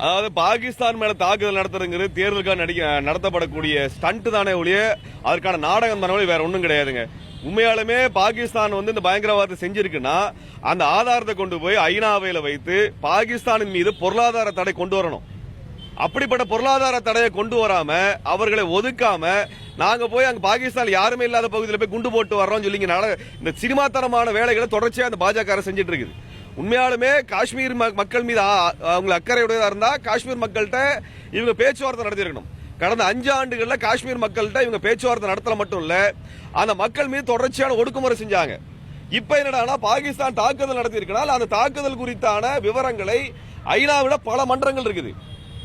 அதாவது பாகிஸ்தான் மேல தாக்குதல் நடத்துறதுங்கிறது தேர்தலுக்காக நடிக்க நடத்தப்படக்கூடிய ஸ்டண்ட் தானே ஒழிய அதற்கான நாடகம் தானே ஒழிய வேற ஒன்றும் கிடையாதுங்க. உண்மையாலுமே பாகிஸ்தான் வந்து இந்த பயங்கரவாதத்தை செஞ்சிருக்குன்னா அந்த ஆதாரத்தை கொண்டு போய் ஐநாவையில வைத்து பாகிஸ்தானின் மீது பொருளாதார தடை கொண்டு வரணும். அப்படிப்பட்ட பொருளாதார தடையை கொண்டு வராம அவர்களை ஒதுக்காம நாங்க போய் அங்க பாகிஸ்தான் யாருமே இல்லாத பகுதியில் போய் குண்டு போட்டு வர்றோம் சொல்லி இந்த சினிமாத்தனமான வேலைகளை தொடர்ச்சியா அந்த பாஜக அரசு செஞ்சுட்டு இருக்குது. உண்மையாலுமே காஷ்மீர் ம- மக்கள் மீது அவங்களை அக்கறையுடையதாக இருந்தால் காஷ்மீர் மக்கள்கிட்ட இவங்க பேச்சுவார்த்தை நடத்தியிருக்கணும். கடந்த அஞ்சு ஆண்டுகளில் காஷ்மீர் மக்கள்கிட்ட இவங்க பேச்சுவார்த்தை நடத்தல மட்டும் இல்லை அந்த மக்கள் மீது தொடர்ச்சியான ஒடுக்குமுறை செஞ்சாங்க. இப்போ என்னடானா பாகிஸ்தான் தாக்குதல் நடத்தியிருக்கனால அந்த தாக்குதல் குறித்தான விவரங்களை ஐநாவிட பல மன்றங்கள் இருக்குது.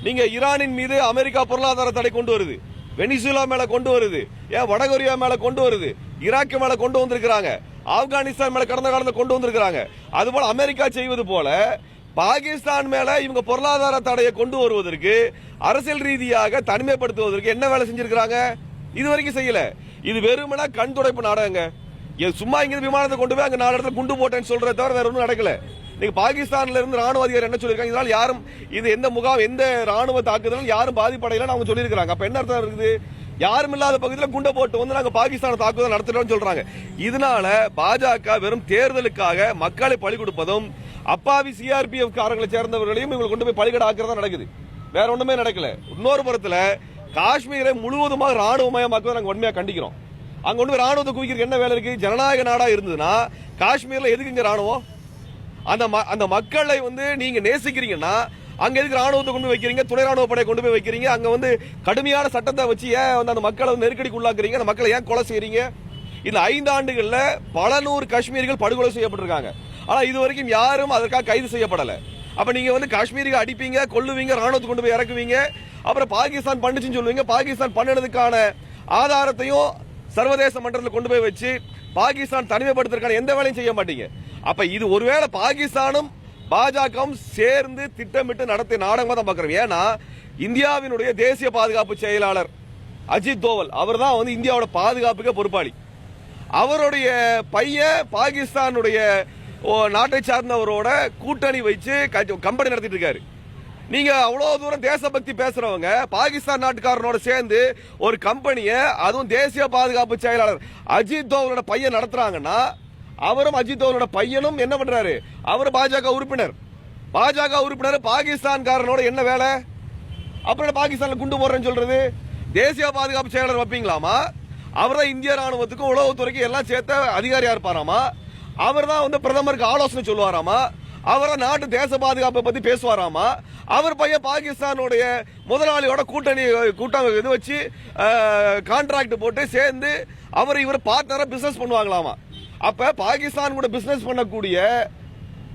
நீங்க ஈரானின் மீது அமெரிக்கா பொருளாதார தடை கொண்டு வருது. வெனிசுலா மேல கொண்டு வருது. ஏன் வடகொரியா மேல கொண்டு வருது. ஈராக் மேல கொண்டு வந்திருக்கிறாங்க. ஆப்கானிஸ்தான் மேல கடந்த காலத்தில் கொண்டு வந்திருக்கிறாங்க. அதுபோல அமெரிக்கா செய்வது போல பாகிஸ்தான் மேல இவங்க பொருளாதார தடையை கொண்டு வருவதற்கு அரசியல் ரீதியாக தனிமைப்படுத்துவதற்கு என்ன வேலை செஞ்சிருக்கிறாங்க? இது வரைக்கும் செய்யல. இது வெறுமனா கண் துடைப்பு நாடகங்க. இது சும்மா இங்க விமானத்தை கொண்டு போய் அங்க நாலு இடத்துல குண்டு போட்டேன்னு சொல்றத தவிர வேற ஒன்றும் நடக்கல. நீங்க பாகிஸ்தான்ல இருந்து ராணுவ அதிகாரி என்ன சொல்லியிருக்காங்க? இதனால யாரும் இது எந்த முகாம் எந்த ராணுவ தாக்குதலும் யாரும் பாதிப்படையில அவங்க சொல்லியிருக்காங்க அப்ப என்ன அர்த்தம் இருக்குது? யாரும் இல்லாத பகுதியில் குண்டை போட்டு வந்து நாங்கள் பாகிஸ்தான் தாக்குதல் நடத்துறோம்னு சொல்றாங்க. இதனால பாஜக வெறும் தேர்தலுக்காக மக்களை பழி கொடுப்பதும் அப்பாவி சிஆர்பிஎஃப் காரங்களை சேர்ந்தவர்களையும் இவங்களை கொண்டு போய் பழிகட ஆக்குறதா நடக்குது. வேற ஒண்ணுமே நடக்கல. இன்னொரு புறத்துல காஷ்மீரை முழுவதுமாக ராணுவமயமாக்குவதை நாங்கள் உண்மையாக கண்டிக்கிறோம். அங்க ஒன்று ராணுவத்தை குவிக்கிறதுக்கு என்ன வேலை இருக்கு? ஜனநாயக நாடா இருந்ததுன்னா காஷ்மீர்ல எதுக்கு இங்க ராணுவம் அந்த ம- அந்த மக்களை வந்து நீங்க நேசிக்கிறீங்கன்னா அங்க எதுக்கு ராணுவத்தை கொண்டு போய் வைக்கிறீங்க துணை ராணுவ படையை கொண்டு போய் வைக்கிறீங்க அங்க வந்து கடுமையான சட்டத்தை வச்சு ஏன் வந்து அந்த மக்களை நெருக்கடிக்கு உள்ளாக்குறீங்க அந்த மக்களை ஏன் கொலை செய்கிறீங்க இந்த ஐந்து பல நூறு காஷ்மீரிகள் படுகொலை செய்யப்பட்டிருக்காங்க. ஆனால் இது வரைக்கும் யாரும் அதற்காக கைது செய்யப்படலை. அப்போ நீங்கள் வந்து காஷ்மீருக்கு அடிப்பீங்க கொல்லுவீங்க ராணுவத்தை கொண்டு போய் இறக்குவீங்க அப்புறம் பாகிஸ்தான் பண்ணுச்சுன்னு சொல்லுவீங்க. பாகிஸ்தான் பண்ணதுக்கான ஆதாரத்தையும் சர்வதேச மன்றத்தில் கொண்டு போய் வச்சு பாகிஸ்தான் தனிமைப்படுத்துறதுக்கான எந்த வேலையும் செய்ய மாட்டீங்க. அப்போ இது ஒருவேளை பாகிஸ்தானும் பாஜகவும் சேர்ந்து திட்டமிட்டு நடத்திய நாடகமாக தான் பார்க்குறோம். ஏன்னா இந்தியாவினுடைய தேசிய பாதுகாப்பு செயலாளர் அஜித் தோவல் அவர் தான் வந்து இந்தியாவோட பாதுகாப்புக்கு பொறுப்பாளி. அவருடைய பையன் பாகிஸ்தானுடைய ஓ, நாட்டை சார்ந்தவரோட கூட்டணி வச்சு கம்பெனி நடத்திட்டு இருக்காரு. நீங்க அவ்வளவு தூரம் தேசபக்தி பேசுறவங்க பாகிஸ்தான் நாட்டுக்காரனோட சேர்ந்து ஒரு கம்பெனியை அதுவும் தேசிய பாதுகாப்பு செயலாளர் அஜித் தோவலோட பையன் நடத்துறாங்கன்னா அவரும் அஜித் அவரோட பையனும் என்ன பண்றாரு? அவர் பாஜக உறுப்பினர். பாஜக உறுப்பினர் பாகிஸ்தான்காரனோட என்ன வேலை? அப்புறம் பாகிஸ்தான்ல குண்டு போடுறேன்னு சொல்றது? தேசிய பாதுகாப்பு செயலர் வைப்பீங்களாமா? அவர் தான் இந்திய ராணுவத்துக்கும் உளவுத்துறைக்கும் எல்லாம் சேர்த்த அதிகாரியா இருப்பாராமா அவர் தான் வந்து பிரதமருக்கு ஆலோசனை சொல்லுவாராமா? அவர் நாட்டு தேச பாதுகாப்பை பத்தி பேசுவாராமா? அவர் பையன் பாகிஸ்தானுடைய முதலாளியோட கூட்டணி கூட்டம் இது வச்சு கான்ட்ராக்ட் போட்டு சேர்ந்து அவர் இவர் பார்ட்னரா பிசினஸ் பண்ணுவாங்களாமா? அப்ப பாகிஸ்தான் கூட பிசினஸ் பண்ணக்கூடிய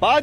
பாஜக